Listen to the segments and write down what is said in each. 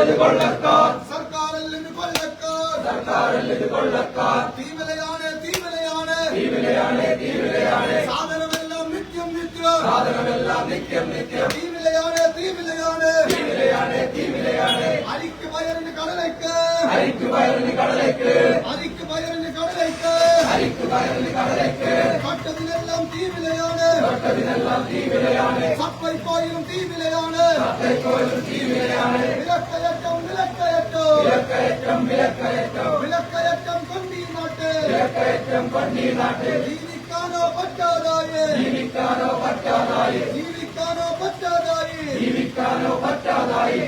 വിറ്റത് കൊള്ളക്കാർ സർക്കാരല്ലെന്ന് കൊല്ലക്കാർ സർക്കാരല്ലത് കൊള്ളക്കാർ തീവിലയാണ് തീവിലയാണ് തീവിലയാണ് തീവിലയാണ് സാധനമെല്ലാം നിത്യം നിത്യം സാധനമെല്ലാം നിത്യം നിത്യം തീവിലയാണ് തീവിലയാണ് തീവിലയാണ് തീവിലയാണ് അരിക്ക് പയറിന് കടലയ്ക്ക് അരിക്ക് പയറിന് കടലേക്ക് അരിക്ക് പയറിന് കടലയ്ക്ക് അരിക്ക് പയറിന് കടലേക്ക് കട്ടതിലെല്ലാം തീവിലയാണ് തൊട്ടതിനെല്ലാം തീവിലയാണ് സപ്പൈക്കോയിലും തീവിലയാണ് തേക്കോലും തീവിലയാണ് വിലക്കയറ്റം വിലക്കയറ്റം വിലക്കയറ്റം വിലക്കയറ്റം വിലക്കയറ്റം കൊണ്ടീ നാട്ട് വിലക്കയറ്റം കൊണ്ടീ നാട്ടിൽ ജീവിക്കാനോ പറ്റാതായി ജീവിക്കാനോ പറ്റാതായി ജീവിക്കാനോ പറ്റാതായി ജീവിക്കാനോ പറ്റാതായി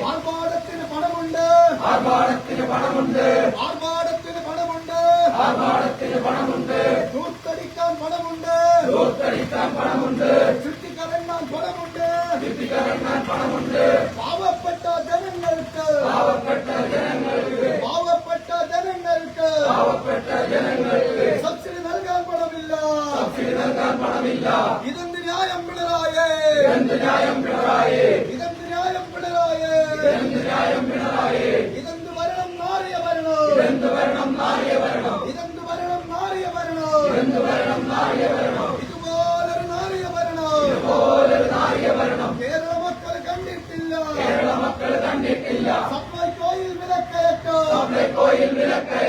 ആർഭാടത്തിന് പണമുണ്ട് ആർഭാടത്തിന് പണമുണ്ട് ആർഭാടത്തിന് പണമുണ്ട് ആർഭാടത്തിന് പണമുണ്ട് ദൂർത്തടിക്കാൻ പണമുണ്ട് ദൂർത്തടിക്കാൻ പണമുണ്ട് ചുറ്റിക്കറങ്ങാൻ പണമുണ്ട് ചുറ്റിക്കറങ്ങാൻ പണമുണ്ട് പാവപ്പെട്ട ജനങ്ങൾക്ക് പാവപ്പെട്ട ജനങ്ങൾക്ക് പാവപ്പെട്ട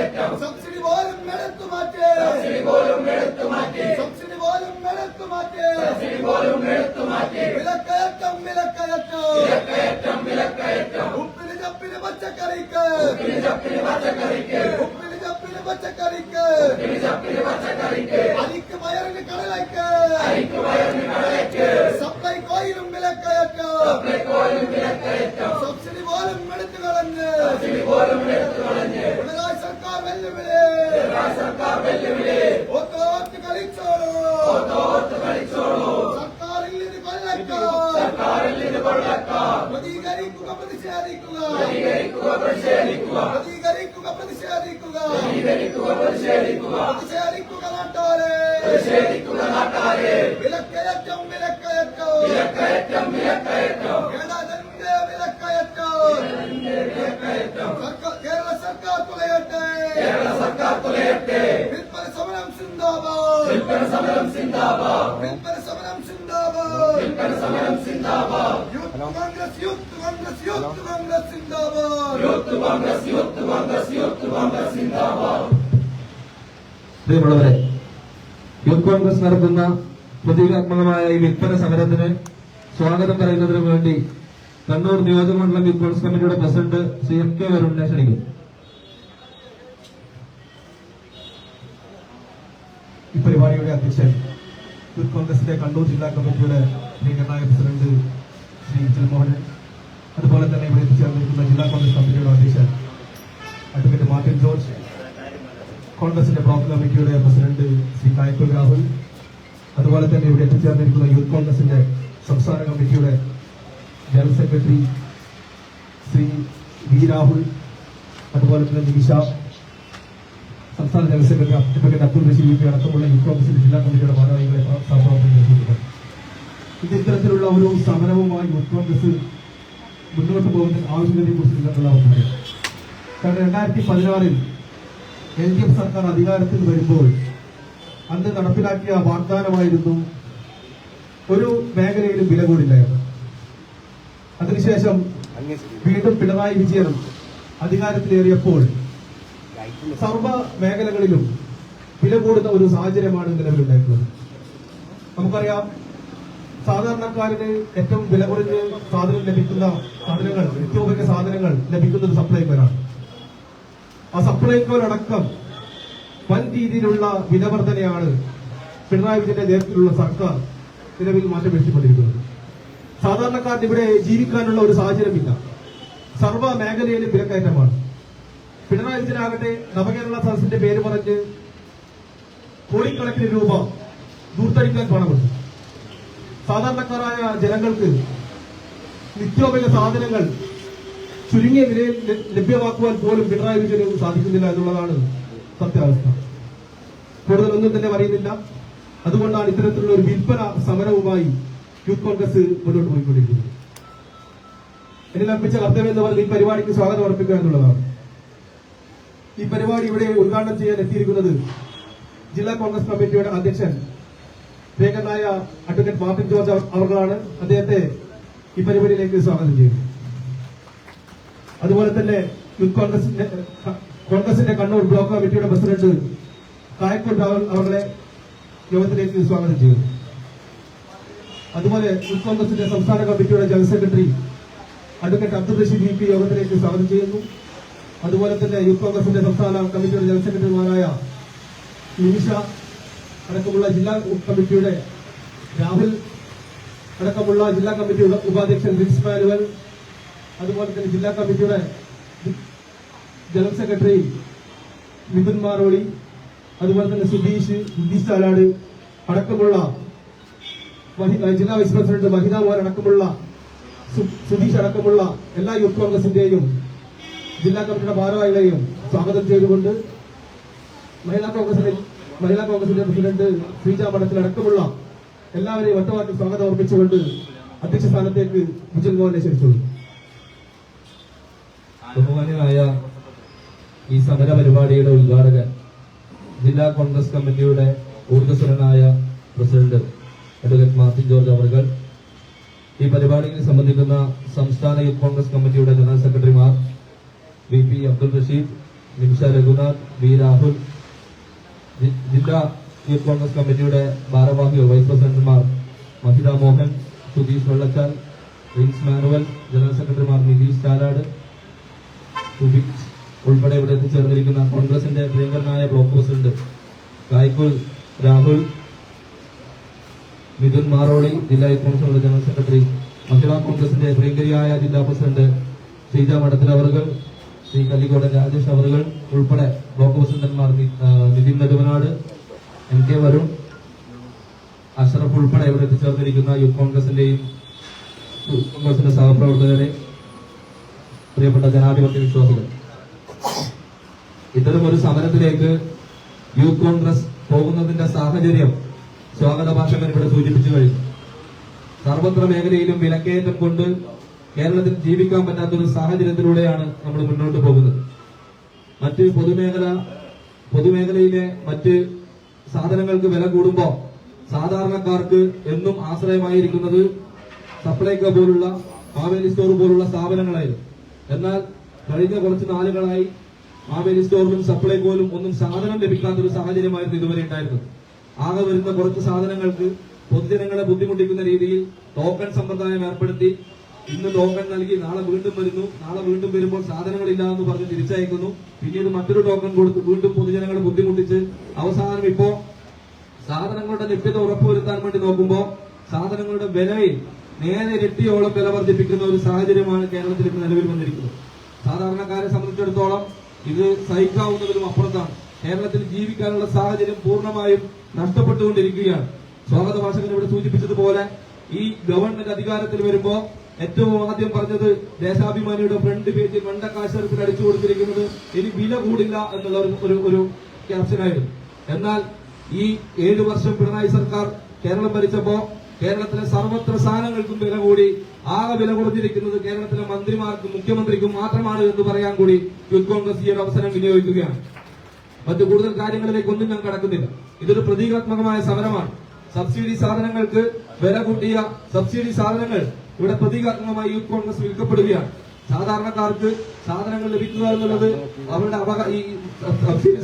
വിലക്കയറ്റം സബ്സിഡി പോലും എടുത്തു മാറ്റി. സബ്സിഡി പോലും എടുത്തു മാറ്റി. സബ്സിഡി പോലും എടുത്തു മാറ്റി. സബ്സിഡി പോലും എടുത്തു മാറ്റി. വിലക്കയറ്റം വിലക്കയറ്റം. വിലക്കയറ്റം വിലക്കയറ്റം. ഉപ്പിന് ചപ്പിന് പച്ചക്കറിക്ക്. ഉപ്പിന് ചപ്പിന് പച്ചക്കറിക്ക് പ്രതിഷേധിക്കുക നാട്ടാരെ പ്രതിഷേധിക്കുക നാട്ടാരെ വിലക്കയറ്റം വിലക്കയറ്റം. വിലക്കയറ്റം വിലക്കയറ്റം. കേരളത്തിന്റെ വിലക്കയറ്റം. കേരള സർക്കാർ തുലയട്ടെ. കേരള സർക്കാർ തുലയട്ടെ. വിൽപ്പന സമരം സിന്ദാബാദ്. വിൽപ്പന സമരം സിന്ദാബാദ്. വിൽപ്പന സമരം സിന്ദാബാദ്. വിൽപ്പന സമരം സിന്ദാബാദ്. Youth Congress Youth Congress Youth Congress സിന്ദാബാദ്. യൂത്ത് കോൺഗ്രസ് യൂത്ത് പ്രിയമുള്ളവരെ യൂത്ത് കോൺഗ്രസ് നടത്തുന്ന പ്രതീകാത്മകമായ ഈ വിൽപ്പന സമരത്തിന് സ്വാഗതം പറയുന്നതിന് വേണ്ടി കണ്ണൂർ നിയോജകമണ്ഡലം യൂത്ത് കോൺഗ്രസ് കമ്മിറ്റിയുടെ പ്രസിഡന്റ് സി എം കെ വരുണിനെ ക്ഷണിക്കും ഈ പരിപാടിയുടെ അധ്യക്ഷൻ യൂത്ത് കോൺഗ്രസിന്റെ കണ്ണൂർ ജില്ലാ കമ്മിറ്റിയുടെ പ്രിയങ്കരനായ പ്രസിഡന്റ് ശ്രീ ജൽമോഹനൻ അതുപോലെ തന്നെ ഇവിടെ എത്തിച്ചേർന്നിരിക്കുന്ന ജില്ലാ കോൺഗ്രസ് കമ്മിറ്റിയുടെ അധ്യക്ഷൻ അഡ്വക്കേറ്റ് മാർട്ടിൻ ജോർജ് കോൺഗ്രസിന്റെ ബ്ലോക്ക് കമ്മിറ്റിയുടെ പ്രസിഡന്റ് ശ്രീ കായക്കൂർ രാഹുൽ അതുപോലെ തന്നെ ഇവിടെ എത്തിച്ചേർന്നിരിക്കുന്ന യൂത്ത് കോൺഗ്രസിന്റെ സംസ്ഥാന കമ്മിറ്റിയുടെ general secretary Shri V Rahul അതുപോലെ തന്നെ നിമിഷ സംസ്ഥാന general secretary advocate Abdul V P അടക്കമുള്ള യൂത്ത് കോൺഗ്രസിന്റെ ജില്ലാ കമ്മിറ്റിയുടെ ഭാരവാഹികളെ സഹപ്രവർത്തനം ഇത് ഇത്തരത്തിലുള്ള ഒരു സമരവുമായി യൂത്ത് കോൺഗ്രസ് മുന്നോട്ട് പോകുന്ന ആവശ്യകതയെ കുറിച്ച് നിങ്ങൾക്കെല്ലാവർക്കും അറിയാം. കാരണം രണ്ടായിരത്തി പതിനാറിൽ എൽ ഡി എഫ് സർക്കാർ അധികാരത്തിൽ വരുമ്പോൾ അന്ന് നടപ്പിലാക്കിയ വാഗ്ദാനമായിരുന്നു ഒരു മേഖലയിലും വില കൂടില്ലായിരുന്നു. അതിനുശേഷം വീണ്ടും പിണറായി വിജയൻ അധികാരത്തിലേറിയപ്പോൾ സർവ മേഖലകളിലും വില കൂടുന്ന ഒരു സാഹചര്യമാണ് നിലവിലുണ്ടായിട്ടുള്ളത് നമുക്കറിയാം സാധാരണക്കാരന് ഏറ്റവും വില കുറഞ്ഞ് സാധനം ലഭിക്കുന്ന സാധനങ്ങൾ നിത്യോപയോഗ സാധനങ്ങൾ ലഭിക്കുന്നത് സപ്ലൈകോയിലാണ് ആ അടക്കം വൻ രീതിയിലുള്ള വിലവർധനയാണ് പിണറായി വിജയന്റെ നേതൃത്വത്തിലുള്ള സർക്കാർ നിലവിൽ മാറ്റം വരുത്തിക്കൊണ്ടിരിക്കുന്നത്. സാധാരണക്കാരന് ഇവിടെ ജീവിക്കാനുള്ള ഒരു സാഹചര്യമില്ല. സർവ മേഖലയിലും വിലക്കയറ്റമാണ്. പിണറായി വിജയനാകട്ടെ നവകേരള സദസ്സിന്റെ പേര് പറഞ്ഞ് കോടിക്കണക്കിന് രൂപ ദൂർത്തടിക്കാൻ പണമുണ്ട്. സാധാരണക്കാരായ ജനങ്ങൾക്ക് നിത്യോപയോഗ സാധനങ്ങൾ ചുരുങ്ങിയ വിലയിൽ ലഭ്യമാക്കുവാൻ പോലും പിണറായി വിജയന് സാധിക്കുന്നില്ല എന്നുള്ളതാണ് സത്യാവസ്ഥ. കൂടുതലൊന്നും തന്നെ പറയുന്നില്ല. അതുകൊണ്ടാണ് ഇത്തരത്തിലുള്ള ഒരു വിൽപ്പന സമരവുമായി യൂത്ത് കോൺഗ്രസ് മുന്നോട്ട് പോയിക്കൊണ്ടിരിക്കുന്നത്. എന്നെ ലഭിച്ച കർത്തവ്യം എന്ന് പറയുന്നത് ഈ പരിപാടിക്ക് സ്വാഗതം അർപ്പിക്കുക എന്നുള്ളതാണ്. ഈ പരിപാടി ഇവിടെ ഉദ്ഘാടനം ചെയ്യാൻ എത്തിയിരിക്കുന്നത് ജില്ലാ കോൺഗ്രസ് കമ്മിറ്റിയുടെ അധ്യക്ഷൻ പ്രിയങ്കരനായ അഡ്വക്കേറ്റ് മാർട്ടിൻ ജോർജ് അവർ- അവർകളാണ്. അദ്ദേഹത്തെ ഈ പരിപാടിയിലേക്ക് സ്വാഗതം ചെയ്യുന്നു. അതുപോലെ തന്നെ യൂത്ത് കോൺഗ്രസിന്റെ കോൺഗ്രസിന്റെ കണ്ണൂർ ബ്ലോക്ക് കമ്മിറ്റിയുടെ പ്രസിഡന്റ് കായക്കൂർ രാഹുൽ അവരുടെ യോഗത്തിലേക്ക് സ്വാഗതം ചെയ്തു. അതുപോലെ യൂത്ത് കോൺഗ്രസിന്റെ സംസ്ഥാന കമ്മിറ്റിയുടെ general secretary advocate Abdul Rasheed V P യോഗത്തിലേക്ക് സ്വാഗതം ചെയ്യുന്നു. അതുപോലെ തന്നെ യൂത്ത് കോൺഗ്രസിന്റെ സംസ്ഥാന കമ്മിറ്റിയുടെ ജനറൽ സെക്രട്ടറിമാരായ നിമിഷ അടക്കമുള്ള ജില്ലാ കമ്മിറ്റിയുടെ രാഹുൽ അടക്കമുള്ള ജില്ലാ കമ്മിറ്റിയുടെ ഉപാധ്യക്ഷൻ റിൻസ് മാനുവൽ അതുപോലെ തന്നെ ജില്ലാ കമ്മിറ്റിയുടെ ജനറൽ സെക്രട്ടറി മിഥുൻ മാറോളി അതുപോലെ തന്നെ സുധീഷ് സുധീഷ് ചാലാട് അടക്കമുള്ള ജില്ലാ വൈസ് പ്രസിഡന്റ് മഹിത മോഹൻ അടക്കമുള്ള സുധീഷ് അടക്കമുള്ള എല്ലാ യൂത്ത് കോൺഗ്രസിന്റെയും ജില്ലാ കമ്മിറ്റിയുടെ ഭാരവാഹികളെയും സ്വാഗതം ചെയ്തുകൊണ്ട് മഹിളാ കോൺഗ്രസിന്റെ മഹിളാ കോൺഗ്രസിന്റെ പ്രസിഡന്റ് ശ്രീജ മഠത്തിൽ അടക്കമുള്ള എല്ലാവരെയും ഒറ്റവാക്കിൽ സ്വാഗതം അർപ്പിച്ചുകൊണ്ട് അധ്യക്ഷ സ്ഥാനത്തേക്ക് വിജയൻ മോഹനെ ക്ഷണിച്ചോളൂ ബഹുമാനായ ഈ സമര പരിപാടിയുടെ ഉദ്ഘാടകൻ ജില്ലാ കോൺഗ്രസ് കമ്മിറ്റിയുടെ ഊർജസ്വരനായ പ്രസിഡന്റ് അഡ്വക്കേറ്റ് മാർട്ടിൻ ജോർജ് അവർകൾ ഈ പരിപാടിയിൽ സംബന്ധിക്കുന്ന സംസ്ഥാന യൂത്ത് കോൺഗ്രസ് കമ്മിറ്റിയുടെ ജനറൽ സെക്രട്ടറിമാർ V P Abdul Rasheed Nimisha Raghunath V Rahul ജില്ലാ യൂത്ത് കോൺഗ്രസ് കമ്മിറ്റിയുടെ ഭാരവാഹികൾ വൈസ് പ്രസിഡന്റുമാർ Mahitha Mohan Sudheesh Vellachal rinse Manuel general സെക്രട്ടറിമാർ നിതീഷ് ചാലാട് ഉൾപ്പെടെ ഇവിടെ എത്തിച്ചേർന്നിരിക്കുന്ന കോൺഗ്രസിന്റെ പ്രിയങ്കരനായ ബ്ലോക്ക് പ്രസിഡന്റ് കായ്ക്കുൽ രാഹുൽ മിഥുൻ മാറോളി ജില്ലാ കോൺഗ്രസ് ജനറൽ സെക്രട്ടറി മഹിളാ കോൺഗ്രസിന്റെ പ്രിയങ്കരിയായ ജില്ലാ പ്രസിഡന്റ് ശ്രീജ മഠത്തിലവറുകൾ ശ്രീ കല്ലിക്കോടൻ രാജേഷ് അവറുകൾ ഉൾപ്പെടെ ബ്ലോക്ക് പ്രസിഡന്റന്മാർ നിതിൻ നെടുമനാട് എം കെ വരുൺ അഷറഫ് ഉൾപ്പെടെ ഇവിടെ എത്തിച്ചേർന്നിരിക്കുന്ന യൂത്ത് കോൺഗ്രസിന്റെയും കോൺഗ്രസിന്റെ സഹപ്രവർത്തകരെ പ്രിയപ്പെട്ട ജനാധിപത്യ വിശ്വാസികൾ ഇത്തരം ഒരു സമരത്തിലേക്ക് യൂത്ത് കോൺഗ്രസ് പോകുന്നതിന്റെ സാഹചര്യം സ്വാഗത ഭാഷകൻ ഇവിടെ സൂചിപ്പിച്ചു കഴിഞ്ഞു. സർവത്ര മേഖലയിലും വിലക്കയറ്റം കൊണ്ട് കേരളത്തിൽ ജീവിക്കാൻ പറ്റാത്ത ഒരു സാഹചര്യത്തിലൂടെയാണ് നമ്മൾ മുന്നോട്ട് പോകുന്നത്. മറ്റ് പൊതുമേഖല പൊതുമേഖലയിലെ മറ്റ് സാധനങ്ങൾക്ക് വില കൂടുമ്പോൾ സാധാരണക്കാർക്ക് എന്നും ആശ്രയമായിരിക്കുന്നത് സപ്ലൈകോ പോലുള്ള കാവേലി സ്റ്റോർ പോലുള്ള സ്ഥാപനങ്ങളായിരുന്നു എന്നാൽ കഴിഞ്ഞ കുറച്ച് നാളുകളായി മാവേലി സ്റ്റോറിലും സപ്ലൈകോയിലും ഒന്നും സാധനം ലഭിക്കാത്ത ഒരു സാഹചര്യമായിരുന്നു ഇതുവരെ ഉണ്ടായിരുന്നത്. ആകെ വരുന്ന കുറച്ച് സാധനങ്ങൾക്ക് പൊതുജനങ്ങളെ ബുദ്ധിമുട്ടിക്കുന്ന രീതിയിൽ ടോക്കൺ സമ്പ്രദായം ഏർപ്പെടുത്തി ഇന്ന് ടോക്കൺ നൽകി നാളെ വീണ്ടും വരുന്നു. നാളെ വീണ്ടും വരുമ്പോൾ സാധനങ്ങളില്ല എന്ന് പറഞ്ഞ് തിരിച്ചയക്കുന്നു. പിന്നീട് മറ്റൊരു ടോക്കൺ കൊടുത്ത് വീണ്ടും പൊതുജനങ്ങളെ ബുദ്ധിമുട്ടിച്ച് അവസാനം ഇപ്പോ സാധനങ്ങളുടെ ലഭ്യത ഉറപ്പുവരുത്താൻ വേണ്ടി നോക്കുമ്പോൾ സാധനങ്ങളുടെ വിലയിൽ നേരെ ഇരട്ടിയോളം വില വർദ്ധിപ്പിക്കുന്ന ഒരു സാഹചര്യമാണ് കേരളത്തിൽ ഇന്ന് നിലവിൽ വന്നിരിക്കുന്നത്. സാധാരണക്കാരെ സംബന്ധിച്ചിടത്തോളം ഇത് സഹിക്കാവുന്നതിലും അപ്പുറത്താണ്. കേരളത്തിൽ ജീവിക്കാനുള്ള സാഹചര്യം പൂർണമായും നഷ്ടപ്പെട്ടുകൊണ്ടിരിക്കുകയാണ്. സ്വാഗത ഭാഷകൻ ഇവിടെ സൂചിപ്പിച്ചതുപോലെ ഈ ഗവൺമെന്റ് അധികാരത്തിൽ വരുമ്പോൾ ഏറ്റവും ആദ്യം പറഞ്ഞത് ദേശാഭിമാനിയുടെ ഫ്രണ്ട് പേജിൽ വെണ്ടക്കാശരത്തിൽ അടിച്ചു കൊടുത്തിരിക്കുന്നത് ഇനി വില കൂടില്ല എന്നുള്ള ഒരു- ഒരു ക്യാപ്ഷനായിരുന്നു എന്നാൽ ഈ ഏഴു വർഷം പിണറായി സർക്കാർ കേരളം ഭരിച്ചപ്പോ കേരളത്തിലെ സർവത്ര സാധനങ്ങൾക്കും വില കൂടി ആകെ വില കുറഞ്ഞിരിക്കുന്നത് കേരളത്തിലെ മന്ത്രിമാർക്കും മുഖ്യമന്ത്രിക്കും മാത്രമാണ് എന്ന് പറയാൻ കൂടി യൂത്ത് കോൺഗ്രസ് ഈ ഒരു അവസരം വിനിയോഗിക്കുകയാണ്. മറ്റു കൂടുതൽ കാര്യങ്ങളിലേക്കൊന്നും ഞാൻ കടക്കുന്നില്ല. ഇതൊരു പ്രതീകാത്മകമായ സമരമാണ്. സബ്സിഡി സാധനങ്ങൾക്ക് വില കൂട്ടിയ സബ്സിഡി സാധനങ്ങൾ ഇവിടെ പ്രതീകാത്മകമായി യൂത്ത് കോൺഗ്രസ് വിൽക്കപ്പെടുകയാണ്. സാധാരണക്കാർക്ക് സാധനങ്ങൾ ലഭിക്കുക എന്നുള്ളത് അവരുടെ അവകാ ഈ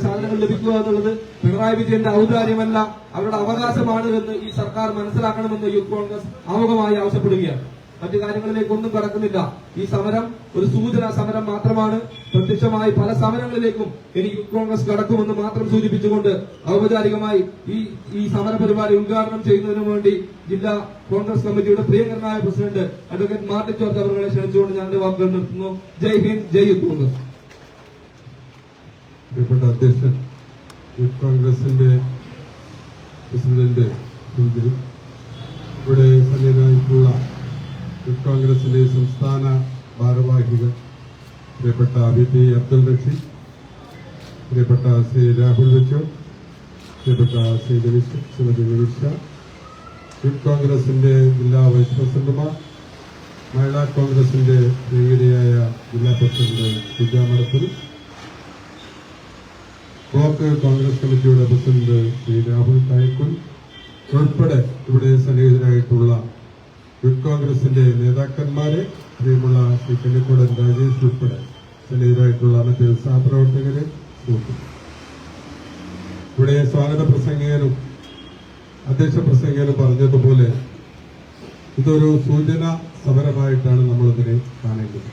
സാധനങ്ങൾ ലഭിക്കുക എന്നുള്ളത് പിണറായി വിജയന്റെ ഔദാര്യമല്ല അവരുടെ അവകാശമാണ് എന്ന് ഈ സർക്കാർ മനസ്സിലാക്കണമെന്ന് യൂത്ത് കോൺഗ്രസ് ആമുഖമായി ആവശ്യപ്പെടുകയാണ്. മറ്റു കാര്യങ്ങളിലേക്കൊന്നും കടക്കുന്നില്ല. ഈ സമരം ഒരു സൂചന സമരം മാത്രമാണ്. പ്രത്യക്ഷമായി പല സമരങ്ങളിലേക്കും ഇനി യൂത്ത് കോൺഗ്രസ് കടക്കുമെന്ന് മാത്രം സൂചിപ്പിച്ചുകൊണ്ട് ഔപചാരികമായി ഈ ഈ സമര പരിപാടി ഉദ്ഘാടനം ചെയ്യുന്നതിനു വേണ്ടി ജില്ലാ കോൺഗ്രസ് കമ്മിറ്റിയുടെ പ്രിയങ്കരനായ പ്രസിഡന്റ് അഡ്വക്കേറ്റ് മാർട്ടിൻ ജോർജ് അവരുടെ ക്ഷണിച്ചുകൊണ്ട് ഞാൻ എന്റെ വാക്കുകൾ നിർത്തുന്നു. ജയ് ഹിന്ദ് ജയ് യൂത്ത് കോൺഗ്രസ് അധ്യക്ഷൻ കോൺഗ്രസിന്റെ പ്രസിഡന്റ് ഇവിടെ സന്നിധാനത്തുള്ള യൂത്ത് കോൺഗ്രസിന്റെ സംസ്ഥാന ഭാരവാഹികൾ. പ്രിയപ്പെട്ട വി പി അബ്ദുൽ റഷീദ്. പ്രിയപ്പെട്ട ശ്രീ രാഹുൽ വെച്ചു പ്രിയപ്പെട്ട ശ്രീ രവിശ് ശ്രീമതി നിമിഷ യൂത്ത് കോൺഗ്രസിന്റെ ജില്ലാ വൈസ് പ്രസിഡന്റുമാർ. മഹിളാ കോൺഗ്രസിന്റെ പ്രിയരിയായ ജില്ലാ പ്രസിഡന്റ് സുജാമടത്തിൽ ബ്ലോക്ക് കോൺഗ്രസ് കമ്മിറ്റിയുടെ പ്രസിഡന്റ് ശ്രീ രാഹുൽ തായക്കുൽ ഉൾപ്പെടെ ഇവിടെ സന്നിഹിതരായിട്ടുള്ള യൂത്ത് കോൺഗ്രസിന്റെ നേതാക്കന്മാരെ പ്രിയമുള്ള ശ്രീ കന്നിക്കോടൻ രാജേഷ് ഉൾപ്പെടെ സന്നിഹിതരായിട്ടുള്ള മറ്റ് സഹപ്രവർത്തകരെ ഇവിടെ സ്വാഗത പ്രസംഗകനും അധ്യക്ഷ പ്രസംഗകനും പറഞ്ഞതുപോലെ ഇതൊരു സൂചന സമരമായിട്ടാണ് നമ്മളിതിനെ കാണേണ്ടത്.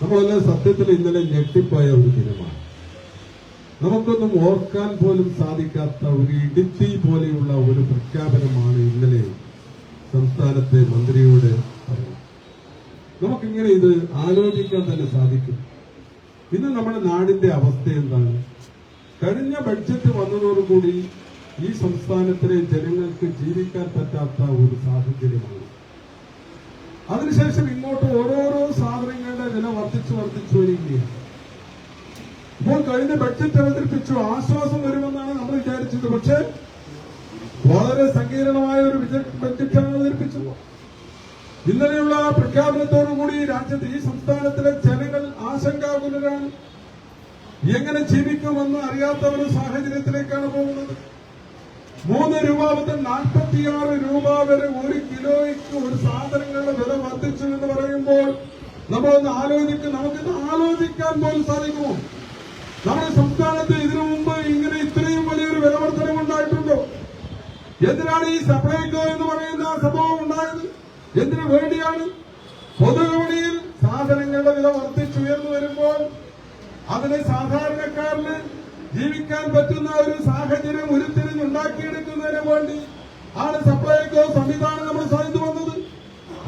നമ്മളെല്ലാം സത്യത്തിൽ ഇന്നലെ ഞെട്ടിപ്പോയ ഒരു ദിനമാണ്. നമുക്കൊന്നും ഓർക്കാൻ പോലും സാധിക്കാത്ത ഒരു ഇടുത്തി പോലെയുള്ള ഒരു പ്രഖ്യാപനമാണ് ഇന്നലെ സംസ്ഥാനത്തെ മന്ത്രിയോട് പറഞ്ഞത് നമുക്കിങ്ങനെ ഇത് ആലോചിക്കാൻ തന്നെ സാധിക്കും. ഇന്ന് നമ്മുടെ നാടിന്റെ അവസ്ഥ എന്താണ്? കഴിഞ്ഞ ബഡ്ജറ്റ് വന്നതോടുകൂടി ഈ സംസ്ഥാനത്തിലെ ജനങ്ങൾക്ക് ജീവിക്കാൻ പറ്റാത്ത ഒരു സാഹചര്യമാണ്. അതിനുശേഷം ഇങ്ങോട്ട് ഓരോരോ സാധനങ്ങളുടെ വില വർദ്ധിച്ചു വർദ്ധിച്ചു വരികയാണ്. ഇപ്പോൾ കഴിഞ്ഞ ബഡ്ജറ്റ് അവതരിപ്പിച്ചു ആശ്വാസം വരുമെന്നാണ് നമ്മൾ വിചാരിച്ചത്. പക്ഷേ വളരെ സങ്കീർണമായ ഒരു ബജറ്റാണ് അവതരിപ്പിച്ചത് ഇന്നലെയുള്ള പ്രഖ്യാപനത്തോടുകൂടി രാജ്യത്ത് ഈ സംസ്ഥാനത്തിലെ ജനങ്ങൾ ആശങ്കാകുലരാണ്. എങ്ങനെ ജീവിക്കുമെന്ന് അറിയാത്ത ഒരു സാഹചര്യത്തിലേക്കാണ് പോകുന്നത്. മൂന്ന് രൂപ മുതൽ നാൽപ്പത്തിയാറ് രൂപ വരെ ഒരു കിലോയ്ക്ക് ഒരു സാധനങ്ങളുടെ വില വർദ്ധിച്ചു എന്ന് പറയുമ്പോൾ നമ്മളൊന്ന് ആലോചിക്കും നമുക്കിത് ആലോചിക്കാൻ പോലും സാധിക്കുമോ? നമ്മുടെ സംസ്ഥാനത്ത് ഇതിനു മുമ്പ് എന്തിനാണ് ഈ സപ്ലൈകോ എന്ന് പറയുന്ന സംഭവം ഉണ്ടായത്? എന്തിനു വേണ്ടിയാണ്? പൊതുവിപണിയിൽ സാധനങ്ങളുടെ വില വർദ്ധിച്ചുയർന്നു വരുമ്പോൾ അതിന് സാധാരണക്കാരന് ജീവിക്കാൻ പറ്റുന്ന ഒരു സാഹചര്യം ഉരുത്തിരിഞ്ഞുണ്ടാക്കിയെടുക്കുന്നതിന് വേണ്ടി ആണ് സപ്ലൈകോ സംവിധാനം നമ്മൾ സാധിച്ചു വന്നത്.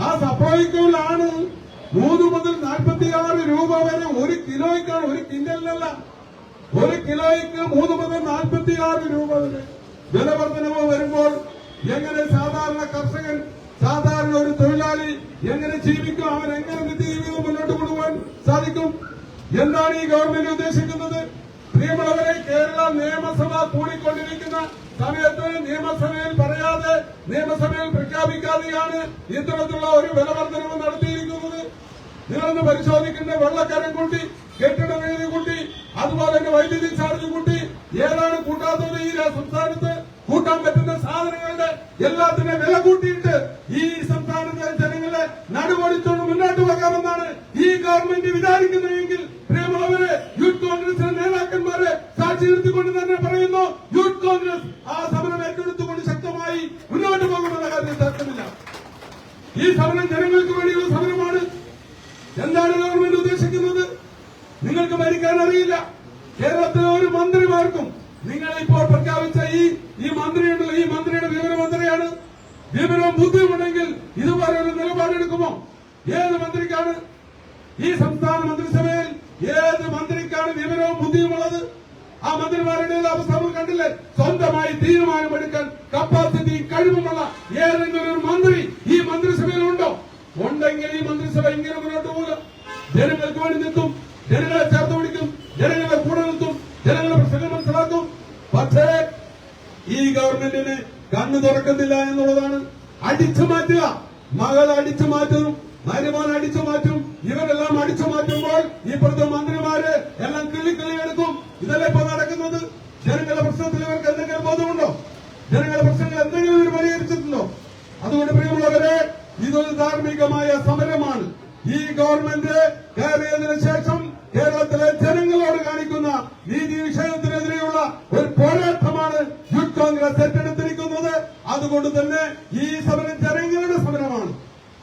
ആ സപ്ലൈകോയിലാണ് മൂന്ന് മുതൽ നാൽപ്പത്തിയാറ് രൂപ വരെ ഒരു കിലോയ്ക്കാണ് ഒരു കിൻഡലിനല്ല ഒരു കിലോയ്ക്ക് മൂന്ന് മുതൽ നാൽപ്പത്തിയാറ് രൂപ വരെ വില വർധനവ് വരുമ്പോൾ എങ്ങനെ സാധാരണ കർഷകൻ സാധാരണ ഒരു തൊഴിലാളി എങ്ങനെ ജീവിക്കും അവൻ എങ്ങനെ നിത്യജീവിതം മുന്നോട്ട് കൊണ്ടുപോകാൻ സാധിക്കും? എന്താണ് ഈ ഗവൺമെന്റ് ഉദ്ദേശിക്കുന്നത്? പ്രിയമുള്ളവരെ കേരള നിയമസഭ കൂടിക്കൊണ്ടിരിക്കുന്ന സമയത്ത് നിയമസഭയിൽ പറയാതെ നിയമസഭയിൽ പ്രഖ്യാപിക്കാതെയാണ് ഇത്തരത്തിലുള്ള ഒരു വിലവർദ്ധനവ് നടത്തിയിരിക്കുന്നത്. നിങ്ങളൊന്ന് പരിശോധിക്കേണ്ട വെള്ളക്കരം കൂട്ടി കെട്ടിട നികുതി കൂട്ടി അതുപോലെ തന്നെ വൈദ്യുതി ചാർജ് കൂട്ടി സാധനങ്ങളുടെ എല്ലാത്തിനും വില കൂട്ടിയിട്ട് ഈ സംസ്ഥാനത്തെ ജനങ്ങളെ നടുപൊടിച്ചുകൊണ്ട് മുന്നോട്ട് പോകാമെന്നാണ് ഈ ഗവൺമെന്റ് വിചാരിക്കുന്നതെങ്കിൽ പ്രിയമുള്ളവരെ യൂത്ത് കോൺഗ്രസിന്റെ നേതാക്കന്മാരെ സാക്ഷി നിർത്തിക്കൊണ്ട് തന്നെ പറയുന്നു യൂത്ത് കോൺഗ്രസ് ആ സമരം ഏറ്റെടുത്തുകൊണ്ട് ശക്തമായി മുന്നോട്ട് പോകുമെന്ന കാര്യം തർക്കമില്ല ഈ സമരം ജനങ്ങൾക്ക് വേണ്ടിയുള്ള സമരമാണ് എന്താണ് ഗവൺമെന്റ് ഉദ്ദേശിക്കുന്നത് നിങ്ങൾക്ക് ഭരിക്കാൻ അറിയില്ല കേരളത്തിലെ ഒരു മന്ത്രിമാർക്കും നിങ്ങൾ ഇപ്പോൾ പ്രഖ്യാപിച്ച ഈ ഈ മന്ത്രിയുണ്ടല്ലോ ഈ മന്ത്രിയുടെ വിവരമന്ത്രിയാണ് വിവരവും ബുദ്ധിയുമുണ്ടെങ്കിൽ ഇതുപോലെ ഒരു നിലപാടെടുക്കുമോ ഏത് മന്ത്രിക്കാണ് ഈ സംസ്ഥാന മന്ത്രിസഭയിൽ ഏത് മന്ത്രിക്കാണ് വിവരവും ബുദ്ധിയുമുള്ളത്? ആ മന്ത്രിമാരുടെ അവസ്ഥ നമ്മൾ കണ്ടില്ലേ? സ്വന്തമായി തീരുമാനമെടുക്കാൻ കപ്പാസിറ്റി കഴിവുമുള്ള ഏതെങ്കിലും ഒരു മന്ത്രി ഈ മന്ത്രിസഭയിൽ ഉണ്ടോ ഉണ്ടെങ്കിൽ ഈ മന്ത്രിസഭ ഇങ്ങനെ മുന്നോട്ട് പോകുക ജനങ്ങൾക്ക് വേണ്ടി നിൽക്കും ജനങ്ങളെ ചേർത്ത് പിടിക്കും ജനങ്ങളെ കൂടെ നിൽക്കും ജനങ്ങളെ പ്രശ്നങ്ങൾ മനസ്സിലാക്കും. പക്ഷേ ഈ ഗവൺമെന്റിന് കണ്ണു തുറക്കുന്നില്ല എന്നുള്ളതാണ്. അടിച്ചു മാറ്റുക. മകൾ അടിച്ചു മാറ്റും മരുമോൻ അടിച്ചു മാറ്റും. ഇവരെല്ലാം അടിച്ചു മാറ്റുമ്പോൾ ഇപ്പോഴത്തെ മന്ത്രിമാര് എല്ലാം കിള്ളിക്കിള്ളി എടുക്കും. ഇതല്ലേ ഇപ്പൊ നടക്കുന്നത്? ജനങ്ങളുടെ പ്രശ്നത്തിൽ ഇവർക്ക് എന്തെങ്കിലും ബോധമുണ്ടോ? ജനങ്ങളുടെ പ്രശ്നങ്ങൾ എന്തെങ്കിലും ഇവർ പരിഹരിച്ചിട്ടുണ്ടോ? അതുകൊണ്ട് പ്രിയമുള്ളവരെ ഇതൊരു ധാർമ്മികമായ സമരമാണ്. ഈ ഗവൺമെന്റ് കയറിയതിനു ശേഷം കേരളത്തിലെ ജനങ്ങളോട് കാണിക്കുന്ന നീതി വിഷയത്തിനെതിരെയുള്ള ഒരു പോരാട്ടമാണ് യൂത്ത് കോൺഗ്രസ് ഏറ്റെടുത്തിരിക്കുന്നത്. അതുകൊണ്ട് തന്നെ ഈ സമരം ജനങ്ങളുടെ സമരമാണ്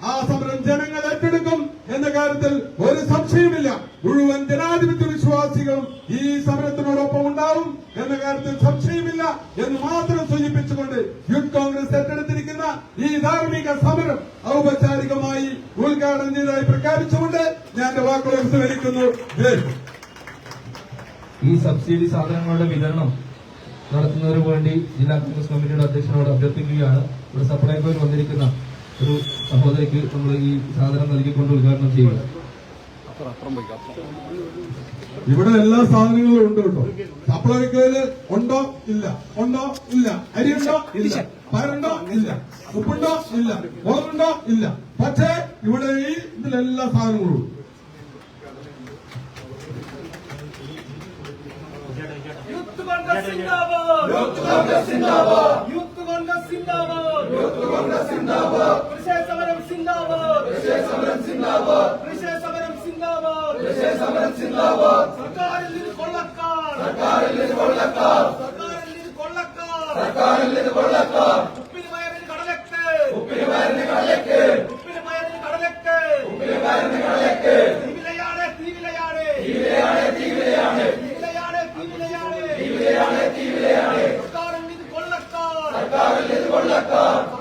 ആ സമരം ജനങ്ങൾ ഏറ്റെടുക്കും എന്ന കാര്യത്തിൽ ഒരു സംശയമില്ല മുഴുവൻ ജനാധിപത്യ വിശ്വാസികളും ഈ സമരത്തിനോടൊപ്പം ഉണ്ടാവും എന്ന കാര്യത്തിൽ സംശയമില്ല എന്ന് മാത്രം സൂചിപ്പിച്ചുകൊണ്ട് യൂത്ത് കോൺഗ്രസ് ഏറ്റെടുത്തിരിക്കുന്ന ഈ ധാർമ്മിക സമരം ഔപചാരികമായി ഉദ്ഘാടനം ചെയ്തതായി പ്രഖ്യാപിച്ചുകൊണ്ട് ഞാൻ വാക്കുകൾ വിസ്മരിക്കുന്നു ഈ സബ്സിഡി സാധനങ്ങളുടെ വിതരണം നടത്തുന്നതിന് വേണ്ടി ജില്ലാ കോൺഗ്രസ് കമ്മിറ്റിയുടെ അധ്യക്ഷനോട് അഭ്യർത്ഥിക്കുകയാണ്. ഇവിടെ സപ്ലൈകോയിൽ വന്നിരിക്കുന്ന ഒരു സഹോദരിക്ക് നമ്മൾ ഈ സാധനം നൽകിക്കൊണ്ട് ഉദ്ഘാടനം ചെയ്യുക. ഇവിടെ എല്ലാ സാധനങ്ങളും ഉണ്ട് കേട്ടോ. സപ്ലൈക്കോയിൽ ഉണ്ടോ? ഇല്ല. ഉണ്ടോ? ഇല്ല. അരി ഉണ്ടോ? ഇല്ല. പരണ്ടോ ഇല്ല. ഉപ്പുണ്ടോ? ഇല്ല. മുളകുണ്ടോ? ഇല്ല. പക്ഷേ ഇവിടെ ഈ ഇതിലെല്ലാ സാധനങ്ങളും ഉണ്ട്. യൂത്ത് കോൺഗ്രസ് സിന്ദാബാദ് യൂത്ത് കോൺഗ്രസ് സിന്ദാബാദ്. യൂത്ത് കോൺഗ്രസ് സിന്ദാബാദ്. പ്രതിഷേധ സമരം സിന്ദാബാദ്. പ്രതിഷേധ സമരം സിന്ദാബാദ് പ്രതിഷേധ സമരം സിന്ദാബാദ് പ്രതിഷേധ സമരം സിന്ദാബാദ് സർക്കാരിൽ നിന്ന് കൊള്ളക്കാർ. സർക്കാരിൽ നിന്ന് കൊള്ളക്കാർ. സർക്കാരിൽ നിന്ന് കൊള്ളക്കാർ സർക്കാരിൽ നിന്ന് കൊള്ളക്കാർ ഉപ്പിന് പയറിന് കടലക്ക്. ഉപ്പിന് മരുന്ന് കടലേക്ക്. ഉപ്പിന് പയറിന് കടലക്ക് ഉപ്പിന് മരുന്ന് കടലേക്ക് തീവിലയാണ് কর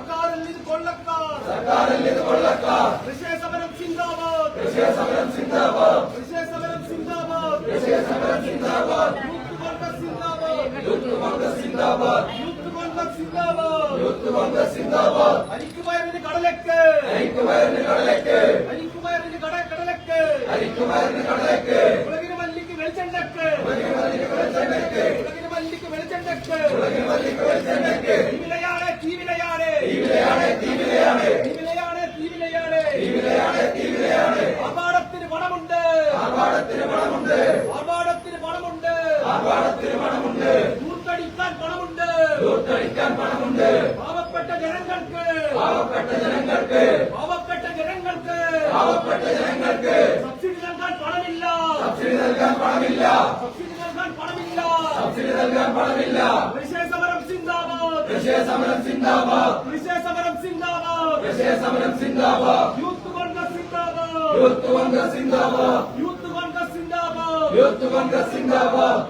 ദൂർത്തടിക്കാൻ പണമുണ്ട് പാവപ്പെട്ട ജനങ്ങൾക്ക് പാവപ്പെട്ട ജനങ്ങൾക്ക് പാവപ്പെട്ട ജനങ്ങൾക്ക് പാവപ്പെട്ട ജനങ്ങൾക്ക് സബ്സിഡി നൽകാൻ പണമില്ല. സബ്സിഡി നൽകാൻ പണമില്ല. സബ്സിഡി നൽകാൻ പണമില്ല. സബ്സിഡി നൽകാൻ പണമില്ല. പ്രതിഷേധ സമരം സിന്ദാബാദ്. പ്രതിഷേധ സമരം സിന്ദാബാദ്. പ്രതിഷേധ സമരം സിന്ദാബാദ്. സമരം സിന്ദാബാദ്. യൂത്ത് കോൺഗ്രസ് സിന്ദാബാദ്. യൂത്ത് കോൺഗ്രസ് സിന്ദാബാദ്. യൂത്ത് കോൺഗ്രസ് സിന്ദാബാദ്. യൂത്ത് കോൺഗ്രസ് സിന്ദാബാദ്.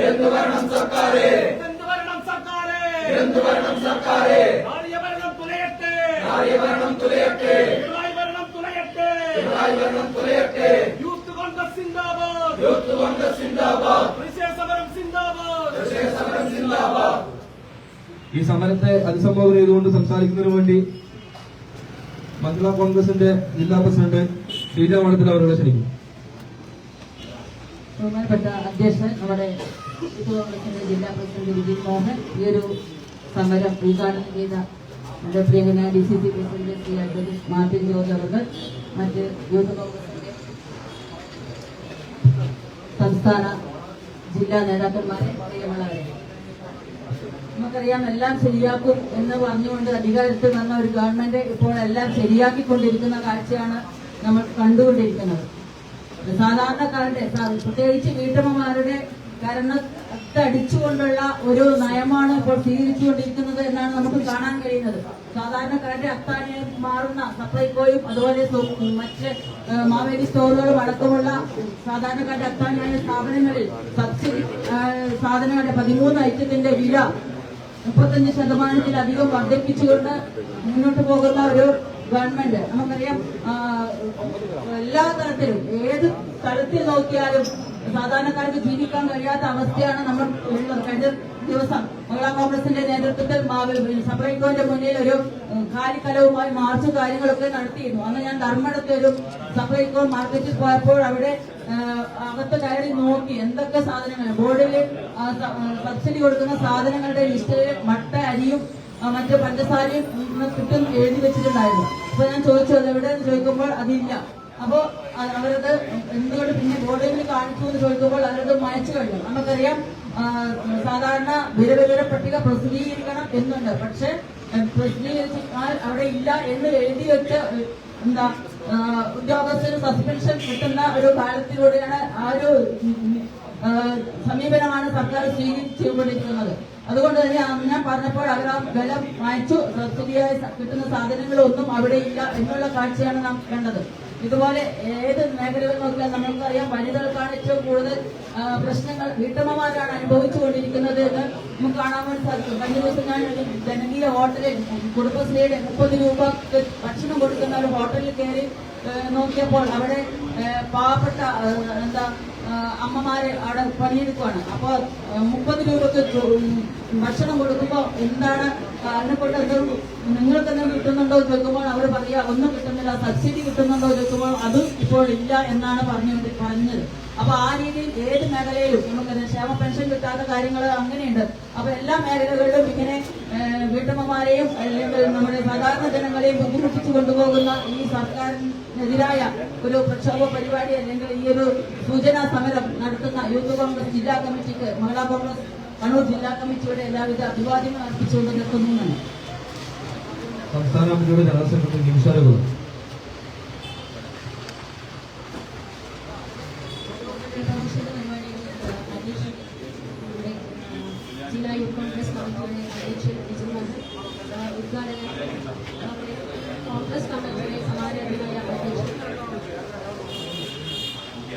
ಎಂದು ವರ್ಣಂ ಸರ್ಕಾರೇ ಎಂದು ವರ್ಣಂ ಸರ್ಕಾರೇ ಎಂದು ವರ್ಣಂ ಸರ್ಕಾರೇ ನಾಳೆಯ ವರ್ಣಂ ತುಲೆಯಟ್ಟೆ ನಾಳೆಯ ವರ್ಣಂ ತುಲೆಯಟ್ಟೆ ಪಿಣರಾಯಿ ವರ್ಣಂ ತುಲೆಯಟ್ಟೆ ಪಿಣರಾಯಿ ವರ್ಣಂ ತುಲೆಯಟ್ಟೆ ಯೂತ್ ಕಾಂಗ್ರೆಸ್ ಸಿಂದಾಬಾದ್ ಯೂತ್ ಕಾಂಗ್ರೆಸ್ സിന്ദാബാദ്. വിശേഷ സമരം സിന്ദാബാദ്. സമരം സിന്ദാബാദ്. ഈ സമരത്തെ അഭിസംബോധന ചെയ്തുകൊണ്ട് സംസാരിക്കുന്നതിന് വേണ്ടി മഹിളാ കോൺഗ്രസിന്റെ ജില്ലാ പ്രസിഡന്റ് ശ്രീജ മഠത്തിൽ അവരുടെ ക്ഷണിക്കും ബഹുമാനപ്പെട്ട അധ്യക്ഷൻ നമ്മുടെ യൂത്ത് കോൺഗ്രസിന്റെ ജില്ലാ പ്രസിഡന്റ് വിജയ് മോഹൻ ഈ ഒരു സമരം ഉദ്ഘാടനം ചെയ്ത നമ്മുടെ പ്രിയങ്കന D C C president Shri advocate Martin George അവർക്ക് മറ്റ് യൂത്ത് കോൺഗ്രസിന്റെ സംസ്ഥാന ജില്ലാ നേതാക്കന്മാരെ പ്രിയമുള്ളവരെ. നമുക്കറിയാം എല്ലാം ശരിയാക്കും എന്ന് പറഞ്ഞുകൊണ്ട് അധികാരത്തിൽ വന്ന ഒരു ഗവൺമെന്റ് ഇപ്പോൾ എല്ലാം ശരിയാക്കിക്കൊണ്ടിരിക്കുന്ന കാഴ്ചയാണ് നമ്മൾ കണ്ടുകൊണ്ടിരിക്കുന്നത്. സാധാരണക്കാരുടെ പ്രത്യേകിച്ച് വീട്ടമ്മമാരുടെ കരണത്തടിച്ചുകൊണ്ടുള്ള ഒരു നയമാണ് ഇപ്പോൾ സ്വീകരിച്ചുകൊണ്ടിരിക്കുന്നത് എന്നാണ് നമുക്ക് കാണാൻ കഴിയുന്നത്. സാധാരണക്കാരുടെ അത്താണിയായി മാറുന്ന സപ്ലൈകോയും അതുപോലെ മറ്റ് മാവേലി സ്റ്റോറുകളും അടക്കമുള്ള സാധാരണക്കാരുടെ അത്താണിയായ സ്ഥാപനങ്ങളിൽ സബ്സിഡി സാധനങ്ങളുടെ പതിമൂന്ന് ഐറ്റത്തിന്റെ വില മുപ്പത്തഞ്ച് ശതമാനത്തിലധികം വർദ്ധിപ്പിച്ചുകൊണ്ട് മുന്നോട്ട് പോകുന്ന ഒരു ഗവൺമെന്റ്. നമുക്കറിയാം എല്ലാ തരത്തിലും ഏത് തലത്തിൽ നോക്കിയാലും സാധാരണക്കാർക്ക് ജീവിക്കാൻ കഴിയാത്ത അവസ്ഥയാണ് നമ്മൾ കഴിഞ്ഞ ദിവസം മഹിളാ കോൺഗ്രസിന്റെ നേതൃത്വത്തിൽ സപ്രൈകോന്റെ മുന്നിൽ ഒരു കാലിക്കലവുമായി മാർച്ചും കാര്യങ്ങളൊക്കെ നടത്തിയിരുന്നു. അന്ന് ഞാൻ ധർമ്മടത്തെ ഒരു സപ്ലൈകോ മാർക്കറ്റിൽ പോയപ്പോൾ അവിടെ അകത്ത് കയറി നോക്കി എന്തൊക്കെ സാധനങ്ങൾ. ബോർഡിൽ സബ്സിഡി കൊടുക്കുന്ന സാധനങ്ങളുടെ ലിസ്റ്റിൽ മട്ട അരിയും മറ്റു പഞ്ചസാരയും കിട്ടും എഴുതി വെച്ചിട്ടുണ്ടായിരുന്നു. അപ്പൊ ഞാൻ ചോദിച്ചു അത് എവിടെയെന്ന് ചോദിക്കുമ്പോൾ അതില്ല. അപ്പോ അ- അവരത് എന്തുകൊണ്ട് പിന്നെ ബോർഡിൽ കാണിച്ചു എന്ന് ചോദിക്കുമ്പോൾ അവരത് മായച്ചു കഴിഞ്ഞു. നമുക്കറിയാം സാധാരണ വിരവിവര പട്ടിക പ്രസിദ്ധീകരിക്കണം എന്നുണ്ട്. പക്ഷെ പ്രസിദ്ധീകരിച്ചാൽ അവിടെ ഇല്ല എന്ന് എഴുതി വെച്ച് എന്താ ഉദ്യോഗസ്ഥന് സസ്പെൻഷൻ കിട്ടുന്ന ഒരു കാലത്തിലൂടെയാണ് ആ ഒരു സമീപനമാണ് സർക്കാർ സ്വീകരിച്ചുകൊണ്ടിരിക്കുന്നത്. അതുകൊണ്ട് തന്നെ ഞാൻ പറഞ്ഞപ്പോൾ അവർ ആ വില വായിച്ചു സബ്സിഡിയായി കിട്ടുന്ന സാധനങ്ങളൊന്നും അവിടെ ഇല്ല എന്നുള്ള കാഴ്ചയാണ് നാം കണ്ടത്. ഇതുപോലെ ഏത് മേഖലകൾ നോക്കിയാൽ നമുക്കറിയാം വനിതകൾക്കാണ് ഏറ്റവും കൂടുതൽ പ്രശ്നങ്ങൾ വീട്ടമ്മമാരാണ് അനുഭവിച്ചുകൊണ്ടിരിക്കുന്നത് എന്ന് നമുക്ക് കാണാൻ വേണ്ടി സാധിക്കും. കഴിഞ്ഞ ദിവസം ഞാൻ ഒരു ജനകീയ ഹോട്ടലിൽ കുടുംബശ്രീയുടെ മുപ്പത് രൂപ ഭക്ഷണം കൊടുക്കുന്ന ഒരു ഹോട്ടലിൽ കയറി നോക്കിയപ്പോൾ അവിടെ പാവപ്പെട്ട എന്താ അമ്മമാരെ അവിടെ പണിയെടുക്കുവാണ്. അപ്പോൾ മുപ്പത് രൂപക്ക് ഭക്ഷണം കൊടുക്കുമ്പോൾ എന്താണ് അതിനെ കൊണ്ട് എന്തെങ്കിലും നിങ്ങൾക്ക് എന്തെങ്കിലും കിട്ടുന്നുണ്ടോ ചോദിക്കുമ്പോൾ അവർ പറയുക ഒന്നും കിട്ടുന്നില്ല സബ്സിഡി കിട്ടുന്നുണ്ടോ ചോദിക്കുമ്പോൾ അതും ഇപ്പോൾ ഇല്ല എന്നാണ് പറഞ്ഞു പറഞ്ഞത്. അപ്പൊ ആ രീതിയിൽ ഏത് മേഖലയിലും നമുക്ക് ക്ഷേമ പെൻഷൻ കിട്ടാത്ത കാര്യങ്ങൾ അങ്ങനെയുണ്ട്. അപ്പൊ എല്ലാ മേഖലകളിലും ഇങ്ങനെ വീട്ടമ്മമാരെയും അല്ലെങ്കിൽ നമ്മുടെ സാധാരണ ജനങ്ങളെയും ബുദ്ധിമുട്ടിച്ചു കൊണ്ടുപോകുന്ന ഈ സർക്കാരിനെതിരായ ഒരു പ്രക്ഷോഭ പരിപാടി അല്ലെങ്കിൽ ഈ ഒരു സൂചനാ സമരം നടത്തുന്ന യൂത്ത് കോൺഗ്രസ് ജില്ലാ കമ്മിറ്റിക്ക് മഹിളാ കോൺഗ്രസ് കണ്ണൂർ ജില്ലാ കമ്മിറ്റിയുടെ എല്ലാവിധ അഭിവാദ്യങ്ങൾ അർപ്പിച്ചുകൊണ്ട് നിൽക്കുന്നു സംസ്ഥാന കമ്മിറ്റിയുടെ ജനറൽ സെക്രട്ടറി നിമിഷാരകുളം ജില്ലാ യൂത്ത് കോൺഗ്രസ് കമ്മിറ്റിയുടെ അധ്യക്ഷൻ വിജയനാഥ് ഉദ്ഘാടകൻ നമ്മുടെ കോൺഗ്രസ് കമ്മിറ്റിയുടെ സമാരോഹമായ അധ്യക്ഷൻ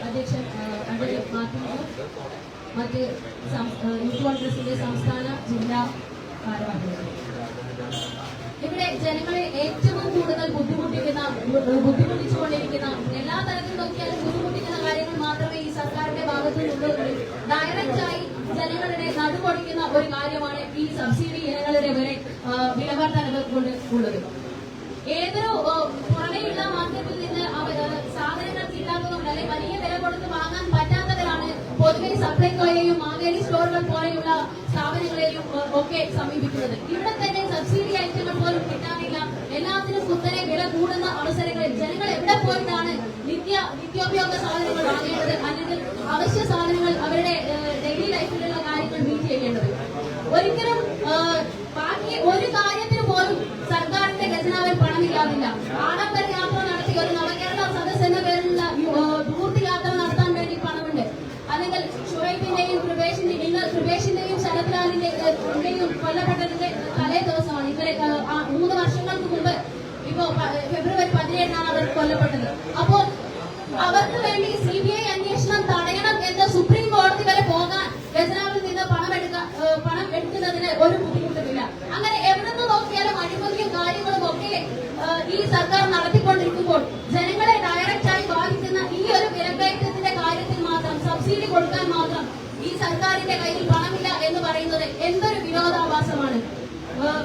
അധ്യക്ഷൻ അഡ്വക്കേറ്റ് മാത്യു മറ്റ് യൂത്ത് കോൺഗ്രസിന്റെ സംസ്ഥാന ജില്ലാ ഭാരവാഹികൾ. ഇവിടെ ജനങ്ങളെ ഏറ്റവും കൂടുതൽ ബുദ്ധിമുട്ടിക്കുന്ന ബുദ്ധിമുട്ടിച്ചുകൊണ്ടിരിക്കുന്ന എല്ലാ തരത്തിൽ നോക്കിയാലും ബുദ്ധിമുട്ടിക്കുന്ന കാര്യങ്ങൾ മാത്രമേ ഈ സർക്കാരിന്റെ ഭാഗത്തു നിന്നുള്ളൂ ഡയറക്റ്റായി ജനങ്ങളുടെ നടുപൊടിക്കുന്ന ഒരു കാര്യമാണ് ഈ സബ്സിഡി ഇനങ്ങളുടെ വരെ വിലവർദ്ധനവ് കൊണ്ട് ഉള്ളത്. ഏതൊരു പുറമെയുള്ള മാർക്കറ്റിൽ നിന്ന് സാധനങ്ങൾ കിട്ടാത്തതുകൊണ്ട് അല്ലെങ്കിൽ വലിയ വില കൊടുത്ത് വാങ്ങാൻ സപ്ലൈകോയെയും മാവേലി സ്റ്റോറുകൾ പോലെയുള്ള സ്ഥാപനങ്ങളെയും ഒക്കെ സമീപിക്കുന്നത്. ഇവിടെ തന്നെ സബ്സിഡി ഐറ്റങ്ങൾ പോലും കിട്ടാനില്ല. എല്ലാത്തിനും കുത്തനെ വില കൂടുന്ന അവസരങ്ങളിൽ ജനങ്ങൾ എവിടെ പോയിട്ടാണ് നിത്യ നിത്യോപയോഗ സാധനങ്ങൾ വാങ്ങേണ്ടത്? അല്ലെങ്കിൽ അവശ്യ സാധനങ്ങൾ അവരുടെ ഡെയിലി ലൈഫിലുള്ള കാര്യങ്ങൾ മീറ്റ് ചെയ്യേണ്ടത് ഒരിക്കലും ബാക്കി ഒരു കാര്യത്തിന് പോലും സർക്കാരിന്റെ ഖജനാവിൽ പണമില്ലാതില്ല. ആഡംബര യാത്ര കൃപേഷിന്റെയും ഇന്ന് കൃപേഷിന്റെയും ശരത്ലാലിന്റെ ന്റെയും കൊല്ലപ്പെട്ടതിന്റെ തലേ ദിവസമാണ്. ഇന്നലെ മൂന്ന് വർഷങ്ങൾക്ക് മുമ്പ് ഇപ്പോ ഫെബ്രുവരി പതിനേഴിനാണ് അവർ കൊല്ലപ്പെട്ടത്. അപ്പോൾ അവർക്ക് വേണ്ടി സി ബി ഐ അന്വേഷണം തടയണം എന്ന് സുപ്രീം കോടതി വരെ പോകാൻ ഖജനാവിൽ നിന്ന് പണം എടുക്കാൻ ഏഹ് പണം എടുക്കുന്നതിന് ഒരു ബുദ്ധിമുട്ടുമില്ല അങ്ങനെ എവിടെ നിന്ന് നോക്കിയാലും അഴിമതിയും കാര്യങ്ങളും ഒക്കെ ഏഹ് ഈ സർക്കാർ നടത്തിക്കൊണ്ടിരിക്കുമ്പോൾ ജനങ്ങളെ ഡയറക്റ്റായി ബാധിക്കുന്ന ഈ ഒരു വിലക്കയറ്റത്തിന്റെ കാര്യത്തിൽ മാത്രം സബ്സിഡി കൊടുക്കാൻ മാത്രം ഈ സർക്കാരിന്റെ കയ്യിൽ പണമില്ല എന്ന് പറയുന്നത് എന്തൊരു വിരോധാഭാസമാണ് ഏഹ്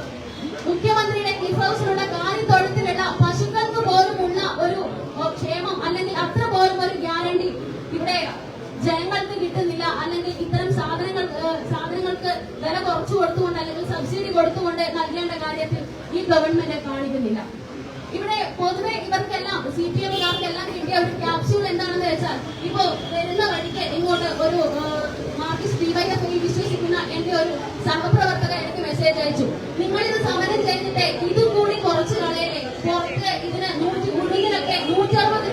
മുഖ്യമന്ത്രിയുടെ ക്ലിഫ് ഹൗസിലുള്ള കാര്യത്തൊഴുത്തിലുള്ള പശുക്കൾക്ക് പോലുമുള്ള ഒരു ഏഹ്, ക്ഷേമം അല്ലെങ്കിൽ അത്ര പോലും ഒരു ഗ്യാരണ്ടി ഇവിടെ ജനങ്ങൾക്ക് കിട്ടുന്നില്ല അല്ലെങ്കിൽ ഇത്തരം സാധനങ്ങൾ ഏഹ്, സാധനങ്ങൾക്ക് വില കുറച്ചു കൊടുത്തുകൊണ്ട് അല്ലെങ്കിൽ സബ്സിഡി കൊടുത്തുകൊണ്ട് നൽകേണ്ട കാര്യത്തിൽ ഈ ഗവൺമെന്റ് കാണിക്കുന്നില്ല ഇവിടെ പൊതുവെ ഇവർക്കെല്ലാം സി പി എമ്മുകാർക്കെല്ലാം കിട്ടിയ ഒരു ക്യാപ്സ്യൂൾ എന്താണെന്ന് വെച്ചാൽ ഇപ്പോ വരുന്ന വഴിക്ക് ഇങ്ങോട്ട് ഒരു ഏഹ്, മാർക്സിസ്റ്റ് ഡിവൈഎഫ്ഐ എന്റെ ഒരു സഹപ്രവർത്തക എനിക്ക് മെസ്സേജ് അയച്ചു. നിങ്ങൾ ഇത് സമരം ചെയ്തിട്ട് ഇതും കൂടി കുറച്ച് കളയലേ പുറത്ത് ഇതിന് നൂറ്റി ഉള്ളിലൊക്കെ നൂറ്റി അറുപത്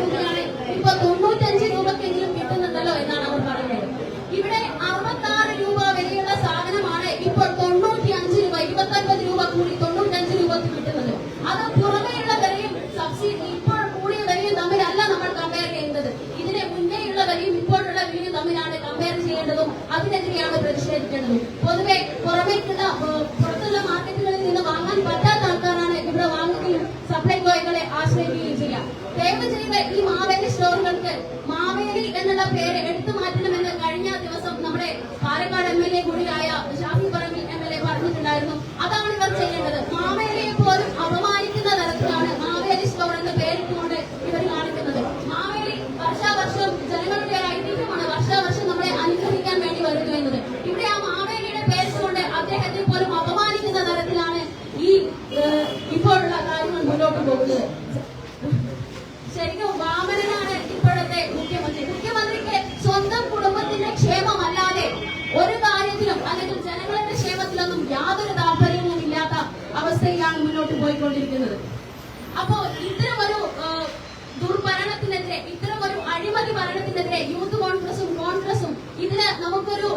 ಹೋಗ್ಬೇಕು ഭരണത്തിനെതിരെ യൂത്ത് കോൺഗ്രസും കോൺഗ്രസും ഇതിന് നമുക്കൊരു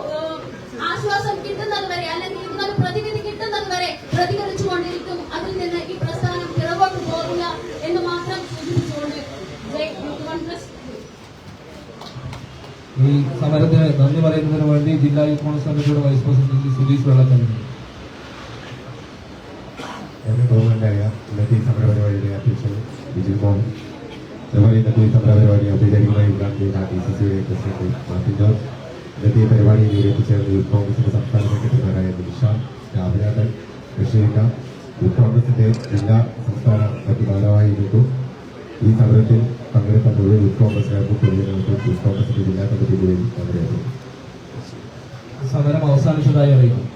ആശ്വാസം കിട്ടുന്നത് വരെ അല്ലെങ്കിൽ ഇതിനൊരു പ്രതിവിധി കിട്ടുന്നത് വരെ പ്രതികരിച്ചുകൊണ്ടിരിക്കും. അതിൽ നിന്ന് ഈ പ്രസ്ഥാനം പിറകോട്ട് പോകില്ല എന്ന് മാത്രം സൂചിപ്പിച്ചുകൊണ്ട് ജയ് യൂത്ത് കോൺഗ്രസ് ഈ സമരത്തിന് നന്ദി പറയുന്നതിന് വേണ്ടി ജില്ലാ യൂത്ത് കോൺഗ്രസ് കമ്മിറ്റിയുടെ വൈസ് പ്രസിഡന്റ് സുധീഷ് വെള്ളക്കണ്ണി എന്റെ ബഹുമാനായ ഇന്നത്തെ ഈ സമര പരിപാടിയുടെ അധ്യക്ഷൻ ബിജു മോഹൻ അതുപോലെ ഇന്നത്തെ ഈ സമര പരിപാടി ഔപചാരികമായി ഉദ്ഘാടനം ചെയ്ത ഡി സി സിയുടെ പ്രസിഡന്റ് മാർട്ടിൻ ജോർജ് ഇന്നത്തെ ഈ പരിപാടിയിൽ ഇവിടെ എത്തിച്ചേർന്ന യൂത്ത് കോൺഗ്രസിന്റെ സംസ്ഥാന സെക്രട്ടറിമാരായ നിഷ രാമനാഥൻ ബഷീർക്ക യൂത്ത് കോൺഗ്രസിന്റെ ജില്ലാ സംസ്ഥാന മറ്റു ഭാരവാഹികൾക്കും ഈ സമരത്തിൽ പങ്കെടുത്ത മുഴുവൻ യൂത്ത് കോൺഗ്രസുകാർക്കും പൊതുജനങ്ങൾക്കും സമരം അവസാനിച്ചതായി അറിയിക്കും